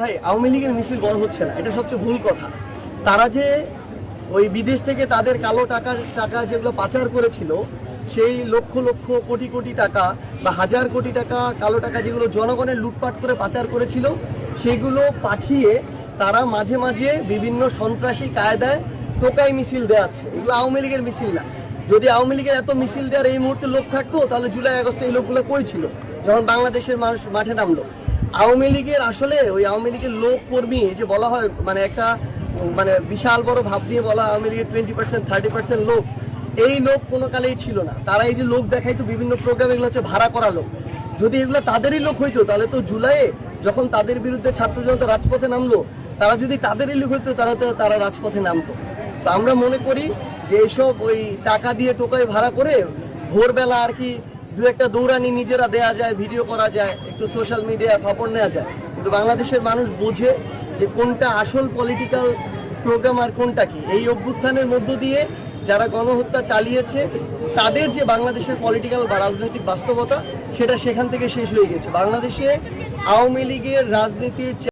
ভাই, আওয়ামী লীগের মিছিল বড় হচ্ছে না, এটা সবচেয়ে ভুল কথা। তারা যে ওই বিদেশ থেকে তাদের কালো টাকার টাকা যেগুলো পাচার করেছিল, সেই লক্ষ লক্ষ কোটি কোটি টাকা বা হাজার কোটি টাকা, কালো টাকা যেগুলো জনগণের লুটপাট করে পাচার করেছিল, সেগুলো পাঠিয়ে তারা মাঝে মাঝে বিভিন্ন সন্ত্রাসী কায়দায় টোকাই মিছিল দেওয়াচ্ছে এগুলো আওয়ামী লীগের মিছিল না। যদি আওয়ামী লীগের এত মিছিল দেওয়ার এই মুহূর্তে লোক থাকতো, তাহলে জুলাই আগস্টে এই লোকগুলো কই ছিল? যখন বাংলাদেশের মানুষ মাঠে নামলো। আওয়ামী লীগের আসলে ওই আওয়ামী লীগের লোক কর্মী যে বলা হয় মানে একটা মানে বিশাল বড় ভাব দিয়ে বলা আওয়ামী লীগের টোয়েন্টি পার্সেন্ট থার্টি পার্সেন্ট লোক, এই লোক কোনো কালেই ছিল না। তারা এই যে লোক দেখাইতো বিভিন্ন প্রোগ্রাম এগুলো হচ্ছে ভাড়া করা লোক। যদি এগুলো তাদেরই লোক হইতো, তাহলে তো জুলাইয়ে যখন তাদের বিরুদ্ধে ছাত্র জনতা রাজপথে নামলো, তারা যদি তাদেরই লোক হইতো তারা তো তারা রাজপথে নামতো। তো আমরা মনে করি যে এইসব ওই টাকা দিয়ে টোকায় ভাড়া করে ভোরবেলা আর কি দু একটা দৌড়ানি নিজেরা দেয়া যায় ভিডিও করা যায়, একটু সোশ্যাল মিডিয়া খবর নেওয়া যায়। কিন্তু বাংলাদেশের মানুষ বোঝে যে কোনটা আসল পলিটিক্যাল প্রোগ্রাম আর কোনটা কি। এই অভ্যুত্থানের মধ্য দিয়ে যারা গণহত্যা চালিয়েছে, তাদের যে বাংলাদেশের পলিটিক্যাল বা রাজনৈতিক বাস্তবতা, সেটা সেখান থেকে শেষ হয়ে গেছে। বাংলাদেশে আওয়ামী লীগের রাজনীতির